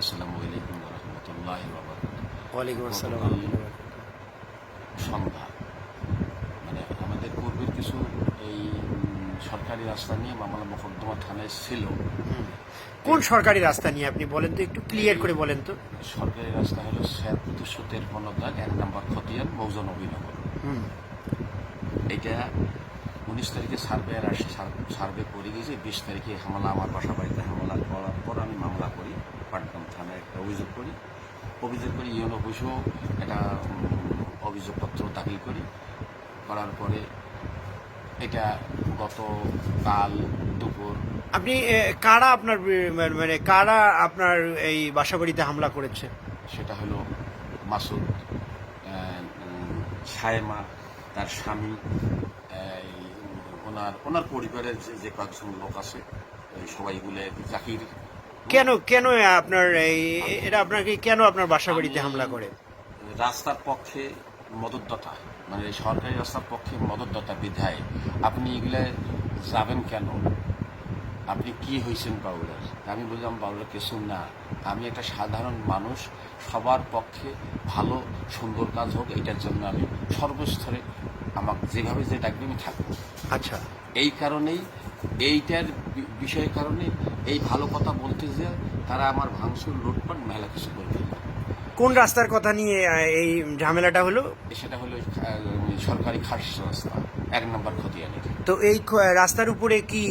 আসসালামু আলাইকুম রহমতুল্লাহ ওয়ালাইকুম আসসালাম সন্ধ্যা মানে আমাদের পূর্বের কিছু এই সরকারি রাস্তা নিয়ে মামলা মোকদ্দমা থানায় ছিল। কোন সরকারি রাস্তা নিয়ে আপনি বলেন তো একটু ক্লিয়ার করে বলেন তো। সরকারি রাস্তা হলো স্যার দুশো তেরপন্ন দাগ এক নম্বর খতিয়ান মৌজন অভিনগর হুম। এটা উনিশ তারিখে সার্ভে আসে সার্ভে করে গেছে বিশ তারিখে হামলা আমার বাসা বাড়িতে হামলা করার পর আমি মামলা করি। পাটগ্রাম থানায় একটা অভিযোগ করি। অভিযোগ করি ইউনো অফিসেও একটা অভিযোগপত্র দাখিল করি। করার পরে এটা গত কাল দুপুর আপনি কারা আপনার মানে কারা আপনার এই বাসাবাড়িতে হামলা করেছে? সেটা হলো মাসুদ সায়েমা তার স্বামী এই, ওনার ওনার পরিবারের যে যে কয়েকজন লোক আছে সবাইগুলো জাকির কেন কেন আপনার এই এটা আপনাকে কেন আপনার বাসা বাড়িতে হামলা করে? রাস্তার পক্ষে মদতদাতা মানে সরকারি রাস্তার পক্ষে মদতদাতা বিধায় আপনি এগুলো যাবেন কেন? আপনি কি হয়েছেন বাউলার আমি বললাম বাউলার কিছু না। আমি একটা সাধারণ মানুষ সবার পক্ষে ভালো সুন্দর কাজ হোক এটার জন্য আমি সর্বস্তরে আমাকে যেভাবে যে ডাকবে আমি থাকব। আচ্ছা। এই কারণেই এইটার বিষয়ের কারণে এই ভালো কথা বলতে যে তারা আমার ভাঙচুর লুটপাট মেলা কিছু করে ফেলল। কোন রাস্তার কথা নিয়ে এই ঝামেলাটা হলো? সেটা হলো সরকারি খাস রাস্তা এক নম্বর খতিয়ানের তো এই রাস্তার উপরে কি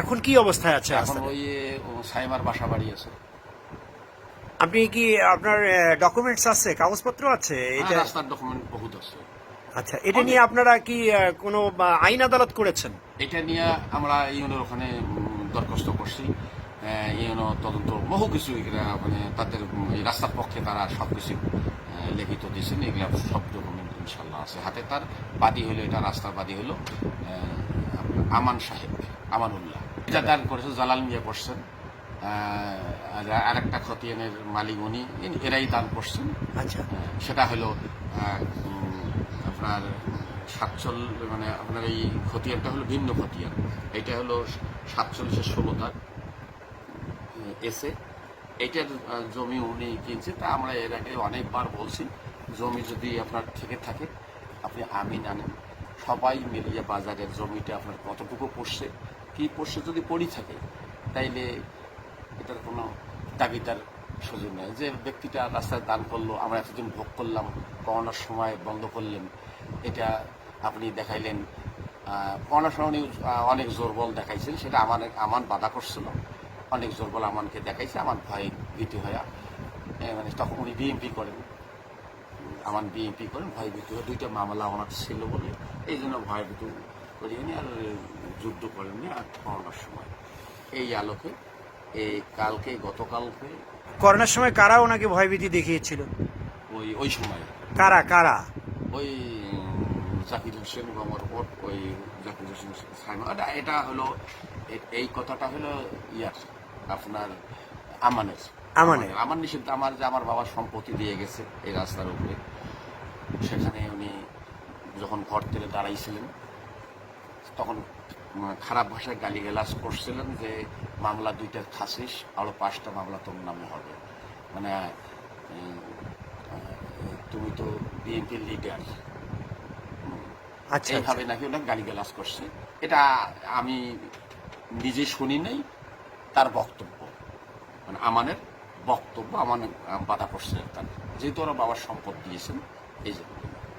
এখন কি অবস্থায় আছে এখন? ওই সাইমার বাসা বাড়ি আছে। আপনি কি আপনার ডকুমেন্টস আছে? কাগজপত্র আছে? এটা হ্যাঁ, রাস্তার ডকুমেন্ট বহুত আছে। আচ্ছা এটা নিয়ে আপনারা কি কোনো আইন আদালত করেছেন? এটা নিয়ে আমরা ইউনোর ওখানে দরখাস্ত করছি। ইউনো তদন্ত বহু কিছু এগুলা মানে তাদের রাস্তার পক্ষে তারা সব কিছু লিখিত দিয়েছেন। এগুলা সব ডকুমেন্ট ইনশাল্লাহ আছে হাতে। তার বাদী হলো এটা রাস্তার বাদী হলো আমান সাহেব আমানুল্লাহ। এটা দান করেছে জালাল মিয়া করছেন। আর আরেকটা খতিয়ানের মালিক উনি এরাই দান করছেন। আচ্ছা। সেটা হলো আপনার সাতচল মানে আপনার এই খতিয়ানটা হলো ভিন্ন খতিয়ান। এটা হলো সাতচল্লিশের ষোলো তার এসে। এইটার আহ, জমি উনি কিনছে তা আমরা এর আগে অনেকবার বলছি। জমি যদি আপনার থেকে থাকে আপনি আমিন আনেন সবাই মিলিয়ে বাজারের জমিটা আপনার কতটুকু পড়ছে কি পড়ছে যদি পড়ি থাকে তাইলে এটার কোনো দাবিদার সুযোগ নেই। যে ব্যক্তিটা রাস্তায় দান করল আমরা এতদিন ভোগ করলাম করোনার সময় বন্ধ করলেন এটা আপনি দেখাইলেন করোনার সময় উনি, অনেক জোরবল দেখাইছেন সেটা আমার আমান বাধা করছিল। অনেক জোরবল আমানকে দেখাইছে আমার ভয় ভীতি হয়ে মানে তখন উনি বিএমপি করেন। আমার বিএনপি করেন ভয় ভীতি দুইটা মামলা ওনার ছিল বলে এই জন্য ভয় ভীতি করিয়ে নিয়ে আর যুদ্ধ করেননি আর করোনার সময়। এই আলোকে এই কালকে গতকালকে। করোনার সময় কারা ওনাকে ভয়ভীতি দেখিয়েছিল? ওই ওই সময়। কারা কারা? ওই জাকির হোসেন গমর ওর ওই জাকির হোসেন এটা এটা হলো এই কথাটা হলো ইয়ার আপনার আমানের। আমানের। আমার নিষিদ্ধ আমার যে আমার বাবার সম্পত্তি দিয়ে গেছে এই রাস্তার উপরে সেখানে উনি যখন ঘর থেকে দাঁড়াইছিলেন তখন খারাপ ভাষায় গালিগালাজ করছিলেন যে মামলা দুইটা খাসিস আরও পাঁচটা মামলা তোর নামে হবে মানে তুমি তো বিএনপির লিডার আচ্ছা আচ্ছা। এইভাবে নাকি ওনার গালিগালাজ করছে এটা আমি নিজে শুনি নাই তার বক্তব্য মানে আমানের বক্তব্য আমার বাধা করছে তার। যেহেতু ওরা বাবার সম্পদ দিয়েছেন এই জন্য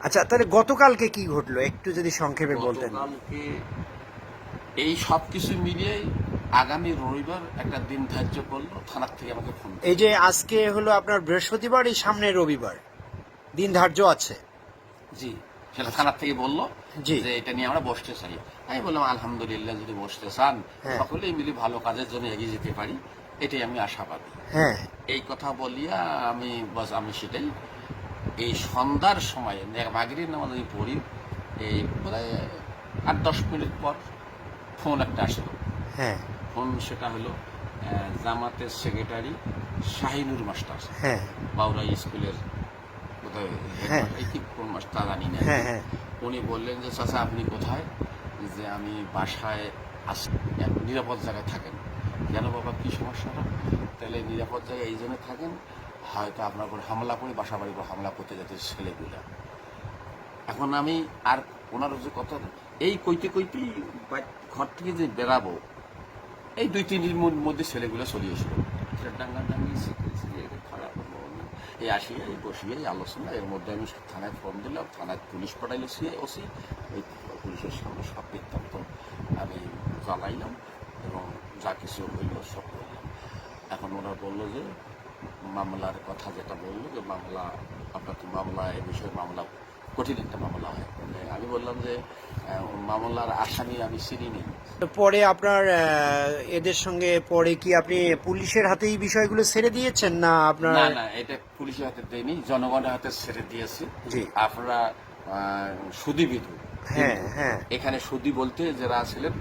আচ্ছা তাহলে গতকালকে কি ঘটলো? একটু যদি সংক্ষেপে বলতেন। গতকালকে এই সব কিছু মিলিয়ে আগামী রবিবার একটা দিন ধার্য করল থানার থেকে আমাকে ফোন এই যে আজকে হলো আপনার বৃহস্পতিবার এই সামনে রবিবার। দিন ধার্য আছে। জি সেটা থানার থেকে বলল। যে এটা নিয়ে আমরা বসতে চাই। আমি বললাম আলহামদুলিল্লাহ যদি বসতে চান হ্যাঁ। সকলেই মিলে ভালো কাজের জন্য এগিয়ে যেতে পারি। এটাই আমি আশাবাদী। হ্যাঁ। এই কথা বলিয়া আমি বাস আমি সেটাই এই সন্ধ্যার সময় মাগরির নামাজ আমি পড়ি এই প্রায় আট দশ মিনিট পর ফোন একটা আসলো। হ্যাঁ। ফোন সেটা হলো জামাতের সেক্রেটারি শাহিনুর মাস্টার। হ্যাঁ। বাউরা স্কুলের কোথায় হ্যাঁ। কি কোন মাস্টার? জানি না। হ্যাঁ হ্যাঁ। উনি বললেন যে চাচা আপনি কোথায়? যে আমি বাসায় আসি নিরাপদ জায়গায় থাকেন। কেন বাবা কি সমস্যাটা? তাহলে নিরাপদ জায়গায় এই জন্য থাকেন, হয়তো আপনার উপর হামলা করে বাসা বাড়ির উপর হামলা করতে যাতে ছেলেগুলা এখন আমি আর ওনার যে কথা, এই কইতে কইতেই বা- ঘর থেকে যে বেরাবো এই দুই, তিন দিন মধ্যে ছেলেগুলো চলে এসলো ডাঙ্গা ডাঙ্গি খারাপ এই আসিয়ে এই বসিয়ে এই আলোচনা, এর মধ্যে আমি থানায় ফোন দিলাম, থানায় পুলিশ পাঠাইলো, সে ওসি ওই পুলিশের সামনে সব বৃত্তান্ত আমি জানাইলাম। এবং যা কিছু হইল সব করলাম এখন ওরা বলল যে মামলার কথা যেটা বলল যে মামলা আপনার তো মামলা এ বিষয়ে মামলা কঠিন একটা মামলা হয়। মানে আমি বললাম যে মামলার আসামি আমি চিনি পরে আপনার এদের সঙ্গে পরে কি আপনি পুলিশের হাতে এই বিষয়গুলো ছেড়ে দিয়েছেন না আপনার? না না এটা পুলিশের হাতে দেয়নি জনগণের হাতে ছেড়ে দিয়েছি। জি। আপনারা সুদীবিধ হ্যাঁ হ্যাঁ। এখানে সুদি বলতে যারা ছিলেন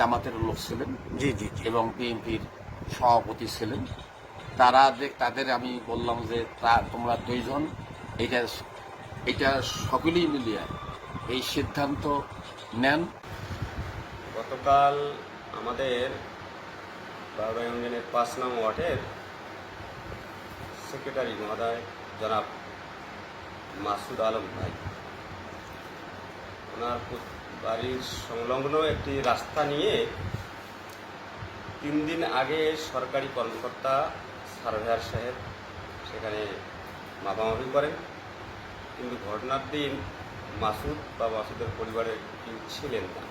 জামাতের লোক ছিলেন জি জি এবং বিএনপির সভাপতি ছিলেন। তারা যে- তাদের আমি বললাম যে তোমরা দুইজন এটা এটা সকলেই মিলিয়ে এই সিদ্ধান্ত নেন। গতকাল আমাদের বারোটা ইউনিয়নের পাঁচ নং ওয়ার্ডের সেক্রেটারি মহোদয় জনাব মাসুদ আলম ভাই। ওনার বাড়ির সংলগ্ন একটি রাস্তা নিয়ে তিন দিন আগে সরকারি কর্মকর্তা সার্ভেয়ার সাহেব সেখানে মাপামাপি করেন। কিন্তু ঘটনার দিন মাসুদ বা মাসুদের পরিবারের কেউ ছিলেন না।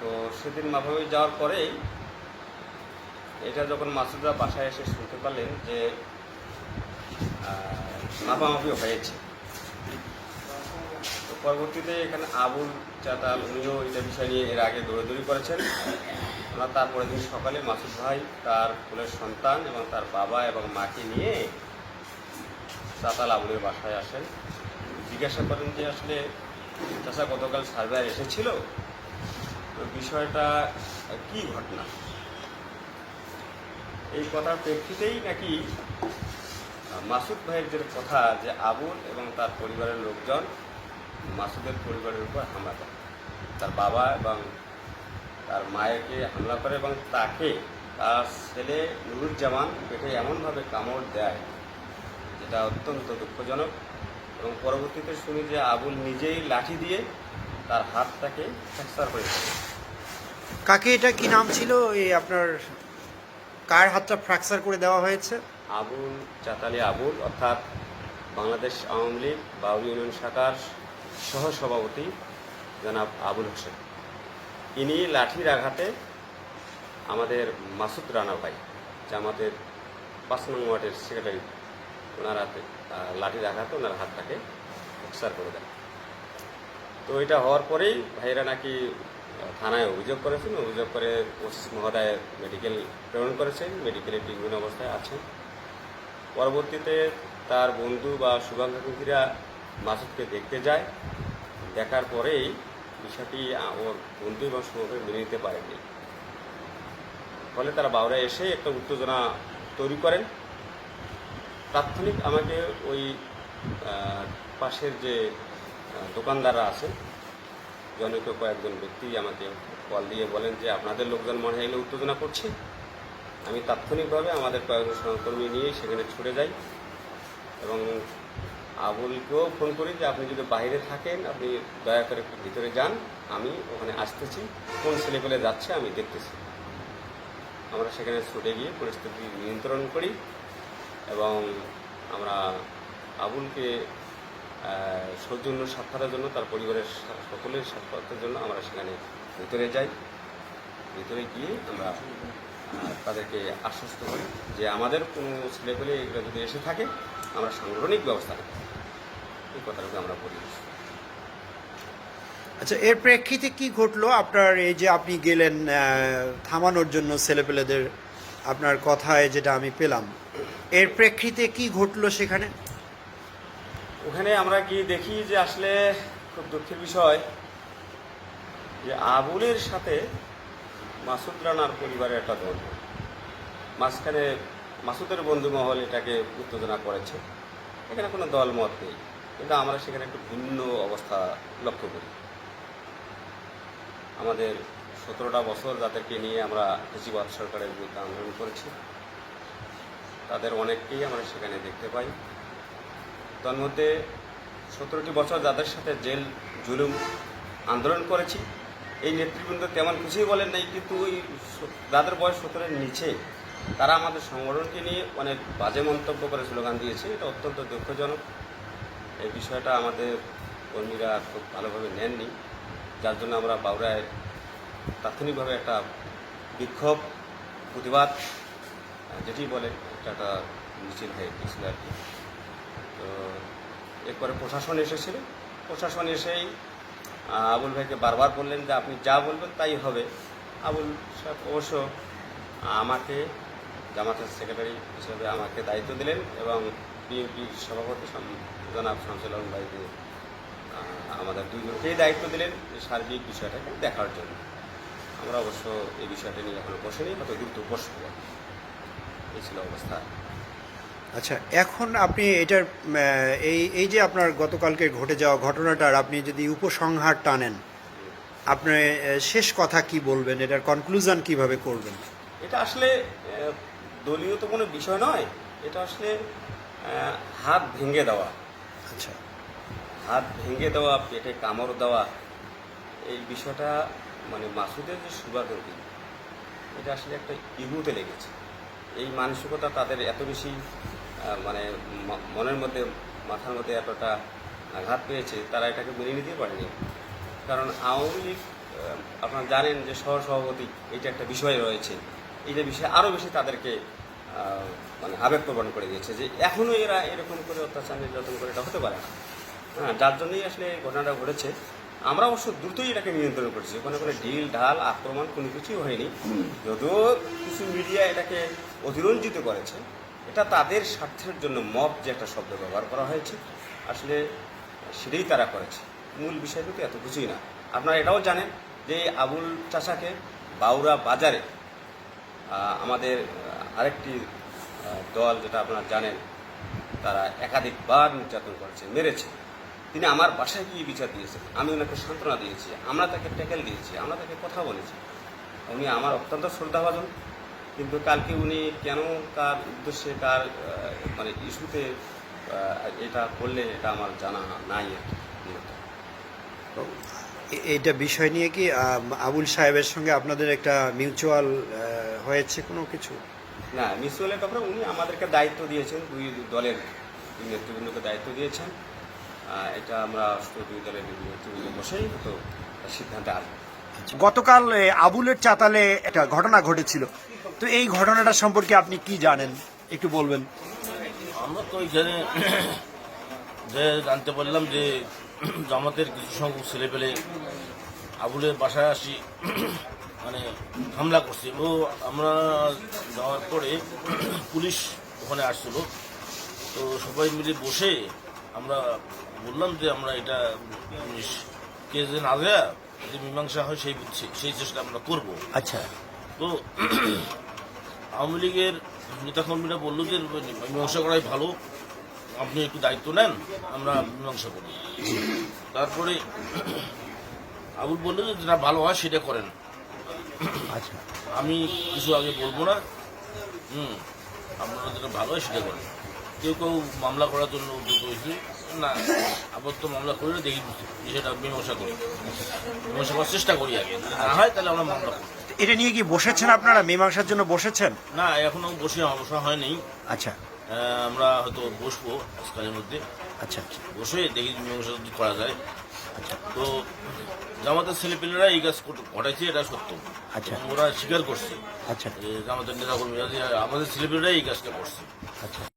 তো সেদিন মাপামাপি যাওয়ার পরেই এটা যখন মাসুদরা বাসায় এসে শুনতে পারলেন যে মাপামাপি হয়েছে। পরবর্তীতে এখানে আবুল, চাতাল উনিও এটা বিষয় নিয়ে এর আগে দৌড়াদৌড়ি করেছেন। ওনার তারপরের দিন সকালে মাসুদ ভাই তার ফুলের সন্তান এবং তার বাবা এবং মাকে নিয়ে চাতাল আবুলের বাসায় আসেন। জিজ্ঞাসা করেন যে আসলে চাষা গতকাল সার্ভেয়ার এসেছিল? তো বিষয়টা, কি ঘটনা? এই কথার প্রেক্ষিতেই নাকি মাসুদ ভাইয়ের যে কথা যে আবুল এবং তার পরিবারের লোকজন মাসুদের পরিবারের উপর হামলা করে। তার বাবা এবং তার মায়েকে হামলা করে এবং তাকে তার ছেলে নুরুজ্জামান পেটে এমনভাবে কামড় দেয় যেটা অত্যন্ত দুঃখজনক এবং পরবর্তীতে শুনি যে আবুল নিজেই লাঠি দিয়ে তার হাতটাকে ফ্র্যাকচার করে কাকে এটা কি নাম ছিল? এই আপনার কার হাতটা ফ্র্যাকচার করে দেওয়া হয়েছে? আবুল চাতালি আবুল অর্থাৎ বাংলাদেশ আওয়ামী লীগ বাউল ইউনিয়ন শাখার সহসভাপতি জনাব আবুল হোসেন। ইনি লাঠির আঘাতে আমাদের মাসুদ রানা ভাই, জামাতের পাঁচ নং ওয়ার্ডের সেক্রেটারি, ওনার হাতে লাঠির আঘাতে ওনার হাতটাকে ফ্র্যাকচার করে দেয় তো এটা হওয়ার পরেই ভাইরা নাকি থানায় অভিযোগ করেছেন। অভিযোগ করে ওসি মহোদয় মেডিকেল প্রেরণ করেছেন, মেডিকেলে ট্রিটমেন্ট অবস্থায় আছেন। পরবর্তীতে তার বন্ধু বা শুভাকাঙ্ক্ষীরা মাসুদকে দেখতে যায়। দেখার পরেই বিষয়টি ওর বন্ধু এবং শুভাকাঙ্ক্ষী মেনে নিতে পারেনি। ফলে তারা বাউরা এসে একটা উত্তেজনা তৈরি করেন। তাৎক্ষণিক আমাকে ওই পাশের যে দোকানদাররা আছে, জনৈক কয়েকজন ব্যক্তি আমাকে কল দিয়ে বলেন যে, আপনাদের লোকজন মনে হয় উত্তেজনা করছে। আমি তাৎক্ষণিকভাবে আমাদের কয়েকজন সহকর্মী নিয়ে সেখানে ছুটে যাই এবং আবুলকেও ফোন করি যে আপনি যদি বাইরে থাকেন, আপনি দয়া করে একটু ভিতরে যান। আমি ওখানে আসতেছি, কোন ছেলেপেলে যাচ্ছে আমি দেখতেছি। আমরা সেখানে ছুটে গিয়ে পরিস্থিতি নিয়ন্ত্রণ করি এবং আমরা আবুলকে সৌজন্য সাক্ষাতের জন্য, তার পরিবারের সকলের সাক্ষাতের জন্য আমরা সেখানে ভিতরে যাই। ভিতরে গিয়ে আমরা তাদেরকে আশ্বস্ত করি যে আমাদের কোনো ছেলেপেলে এগুলো যদি এসে থাকে আমরা সাংগঠনিক ব্যবস্থা নেব এই কথাটাকে আমরা বলি। আচ্ছা এর প্রেক্ষিতে কি ঘটলো? আপনার এই যে আপনি গেলেন থামানোর জন্য ছেলেপেলেদের আপনার কথায় যেটা আমি পেলাম এর প্রেক্ষিতে কি ঘটলো সেখানে? ওখানে আমরা গিয়ে দেখি যে আসলে খুব দুঃখের বিষয় যে আবুলের সাথে মাসুদ রানার পরিবারের একটা দ্বন্দ্ব মাঝখানে মাসুদের বন্ধু মহল এটাকে উত্তেজনা করেছে। এখানে কোনো দলমত নেই। কিন্তু আমরা সেখানে একটু ভিন্ন অবস্থা লক্ষ্য করি। আমাদের সতেরোটা বছর যাদেরকে নিয়ে আমরা ফেসিবাদ সরকারের বিরুদ্ধে আন্দোলন করেছি, তাদের অনেককেই আমরা সেখানে দেখতে পাই। তার মধ্যে সতেরোটি বছর যাদের সাথে জেল, জুলুম আন্দোলন করেছি, এই নেতৃবৃন্দ তেমন কিছুই বলেন নাই, কিন্তু ওই যাদের বয়স সতেরোর নিচে তারা আমাদের সংগঠনকে নিয়ে অনেক বাজে মন্তব্য করে স্লোগান দিয়েছে। এটা অত্যন্ত দুঃখজনক। এই বিষয়টা আমাদের কর্মীরা খুব ভালোভাবে নেননি। যার জন্য আমরা বাউরায় তাৎক্ষণিকভাবে একটা বিক্ষোভ, প্রতিবাদ, যেটি বলে, এটা একটা মিছিল হয়ে গিয়েছিল আর কি। তো এরপরে প্রশাসন এসেছিল। প্রশাসন এসেই আবুল ভাইকে বারবার বললেন যে, আপনি যা বলবেন তাই হবে। আবুল সাহেব অবশ্য আমাকে জামাতের সেক্রেটারি হিসেবে আমাকে দায়িত্ব দিলেন এবং বিএনপির সভাপতি জনাব শামসুল আলম ভাইকে আমাদের দুইজনকেই দায়িত্ব দিলেন সার্বিক বিষয়টাকে দেখার জন্য। আমরা অবশ্য এই বিষয়টা নিয়ে এখনও বসেনি কত দ্রুত বসবো। এই ছিল অবস্থা। আচ্ছা এখন আপনি এটার এই এই যে আপনার গতকালকে ঘটে যাওয়া ঘটনাটার আপনি যদি উপসংহার টানেন আপনার শেষ কথা কি বলবেন? এটার কনক্লুশন কীভাবে করবেন? এটা আসলে দলীয় তো কোনো বিষয় নয় এটা আসলে হাত ভেঙে দেওয়া। আচ্ছা। হাত ভেঙে দেওয়া পেটে কামড় দেওয়া এই বিষয়টা মানে মাসুদের যে সুবাদী এটা আসলে একটা ইগুতে লেগেছে। এই মানসিকতা তাদের এত বেশি মানে মনের মধ্যে মাথার মধ্যে এতটা আঘাত পেয়েছে তারা এটাকে মেনে নিতে পারেনি। কারণ আওয়ামী লীগ আপনারা জানেন যে সহ সভাপতি এটা একটা বিষয় রয়েছে। এইটা বিষয়ে আরও বেশি তাদেরকে মানে আবেগ প্রবণ করে দিয়েছে যে এখনও এরা এরকম করে অত্যাচার নির্যাতন করে, এটা হতে পারে না। হ্যাঁ যার জন্যই আসলে এই ঘটনাটা ঘটেছে। আমরা অবশ্য দ্রুতই এটাকে নিয়ন্ত্রণ করেছি। ওখানে কোনো ঢিল, ঢাল, আক্রমণ কোনো কিছুই হয়নি। যদিও কিছু মিডিয়া এটাকে অতিরঞ্জিত করেছে, এটা তাদের স্বার্থের জন্য মব যে একটা শব্দ ব্যবহার করা হয়েছে, আসলে সেটাই তারা করেছে। মূল বিষয় কিন্তু এত কিছুই না। আপনারা এটাও জানেন যে আবুল চাষাকে বাউরা বাজারে আমাদের আরেকটি দল যেটা আপনারা জানেন তারা একাধিকবার নির্যাতন করেছে মেরেছে। তিনি আমার বাসায় গিয়ে বিচার দিয়েছেন। আমি ওনাকে সান্ত্বনা দিয়েছি আমরা তাকে ট্যাকেল দিয়েছি আমরা তাকে কথা বলেছি। উনি আমার অত্যন্ত শ্রদ্ধাভাজন কিন্তু কালকে উনি কেন তার উদ্দেশ্যে আহ, মানে ইস্যুতে এটা করলে এটা আমার জানা নাই আর এইটা বিষয় নিয়ে কি আবুল সাহেবের সঙ্গে আপনাদের একটা মিউচুয়াল হয়েছে কোনো কিছু? না মিউচুয়ালের ব্যাপারে উনি আমাদেরকে দায়িত্ব দিয়েছেন দুই দলের নেতৃবৃন্দকে দায়িত্ব দিয়েছেন। এটা আমরা দুই দলের নেতৃবৃন্দ বসেই হয়তো সিদ্ধান্তে আসব গতকাল আবুলের চাতালে একটা ঘটনা ঘটেছিল। তো এই ঘটনাটা সম্পর্কে আপনি কি জানেন? একটু বলবেন। আমরা তো এখানে যে জানতে পারলাম যে জামাতের কিছু সংখ্যক ছেলে পেলে আবুলের বাসায় আসি মানে হামলা করছে। ও আমরা যাওয়ার পরে পুলিশ ওখানে আসছিল। তো সবাই মিলে বসে আমরা বললাম যে আমরা এটা কে যে না দেয়া যে মীমাংসা হয় সেই বুঝছি সেই চেষ্টা আমরা করব। আচ্ছা। তো আওয়ামী লীগের নেতাকর্মীরা বলল যে মীমাংসা করাই ভালো আপনি একটু দায়িত্ব নেন আমরা মীমাংসা করি। তারপরে আবুল বলল যে যেটা ভালো হয় সেটা করেন। আচ্ছা। আমি কিছু আগে বলব না? হুম আপনারা যেটা ভালো হয় সেটা করেন। কেউ কেউ মামলা করার জন্য উদ্যোগ হয়েছে না আবার তো মামলা করে দেখি সেটা মীমাংসা করি। মীমাংসা করার চেষ্টা করি আগে। যদি না হয় তাহলে আমরা মামলা করি এটা নিয়ে কি বসেছেন আপনারা? মীমাংসার জন্য বসেছেন? না এখনও বসে অবসর হয়নি। আচ্ছা। আমরা হয়তো বসবো আজকালের মধ্যে। আচ্ছা আচ্ছা। বসে দেখি মীমাংসা যদি করা যায়। আচ্ছা। তো জামাতের ছেলেপিলেরা এই কাজ ঘটাইছে এটা সত্য। আচ্ছা। ওরা স্বীকার করছে আচ্ছা। যে জামাতের নেতা কর্মীরা আমাদের ছেলেপিলেরা এই কাজটা করছে। আচ্ছা।